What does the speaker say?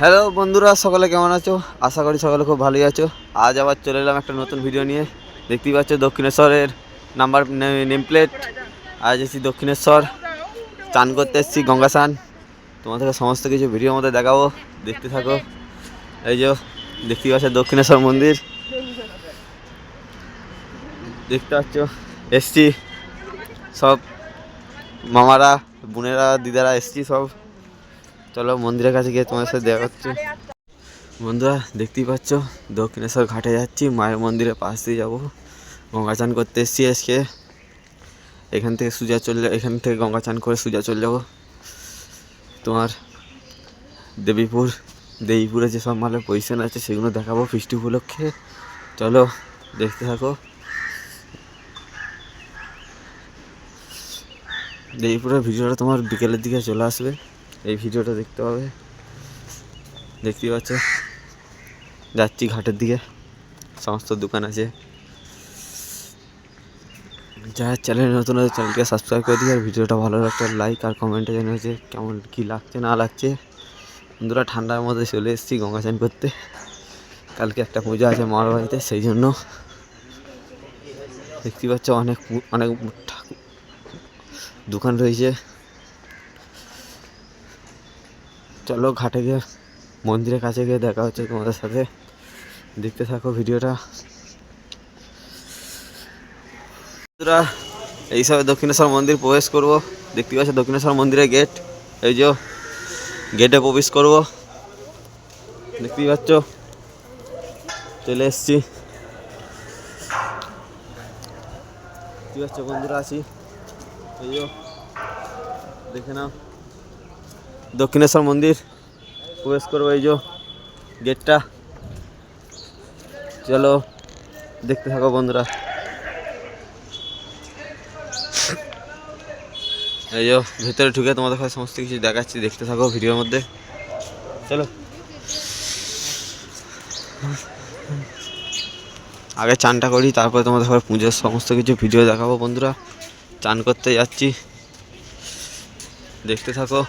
Hello বন্ধুরা, সকলে কেমন আছো? আশা করি সকলে খুব ভালোই আছো। আজ আবার চলে এলাম একটা নতুন ভিডিও নিয়ে। দেখতেই পাচ্ছ দক্ষিণেশ্বরের নাম্বার নেম প্লেট আজ এসেছি দক্ষিণেশ্বর। চান করতে এসেছি গঙ্গা স্নান তোমাদেরকে সমস্ত কিছু ভিডিওর মধ্যে দেখাবো। দেখতে থাকো। এই যে, দেখতেই পাচ্ছ দক্ষিণেশ্বর মন্দির। দেখতে পাচ্ছ, এসছি। সব মামারা, বোনেরা, দিদারা এসছি সব। চলো মন্দিরের কাছে গিয়ে তোমার সাথে দেখা হচ্ছে। বন্ধুরা, দেখতেই পাচ্ছ, দক্ষিণেশ্বর ঘাটে যাচ্ছি, মায়ের মন্দিরের পাশ দিয়ে যাব। গঙ্গা চান করতে এসছি আজকে। এখান থেকে সুজা চলে এখান থেকে গঙ্গা চান করে সুজা চলে যাব। তোমার দেবীপুর, দেবীপুরে যেসব মালের পজিশন আছে, সেগুলো দেখাবো ফিস্টি উপলক্ষে। চলো, দেখতে থাকো। দেবীপুরের ভিডিওটা তোমার বিকেলের দিকে চলে আসবে। এই ভিডিওটা দেখতে হবে দেখতেই পাচ্ছ? যাচ্ছি ঘাটের দিকে। সমস্ত দোকান আছে। যারা চ্যানেল নতুন আছে চ্যানেলকে সাবস্ক্রাইব করে দিই আর ভিডিওটা ভালো লাগছে লাইক আর কমেন্টে জানিয়েছে কেমন, কী লাগছে, না লাগছে। বন্ধুরা, ঠান্ডার মধ্যে চলে এসেছি গঙ্গা চান করতে। কালকে একটা পুজো আছে মার বাড়িতে, সেই জন্য। দেখতে পাচ্ছ, অনেক অনেক দোকান রয়েছে। চলো ঘাটে গিয়ে মন্দিরের কাছে গিয়ে দেখা হচ্ছে তোমাদের সাথে। দেখতে থাকো ভিডিওটা। বন্ধুরা এইসব দক্ষিণেশ্বর মন্দির প্রবেশ করব। দেখতে পাচ্ছ দক্ষিণেশ্বর মন্দিরের গেট। এই যে গেটে প্রবেশ করব। দেখতেই পাচ্ছ, চলে এসছি। দেখতে পাচ্ছ বন্ধুরা, আছি। এই দেখে নাও। দক্ষিণেশ্বর মন্দির। প্রবেশ করব এই যে গেটটা। চলো, দেখতে থাকো বন্ধুরা। এই যে ভেতরে ঢুকে তোমাদের কাছে সমস্ত কিছু দেখাচ্ছি, দেখতে থাকো ভিডিওর মধ্যে। চলো। আগে চানটা করি, তারপরে তোমাদের ঘরে পুজোর সমস্ত কিছু ভিডিও দেখাবো বন্ধুরা। চান করতে যাচ্ছি। দেখতে থাকো।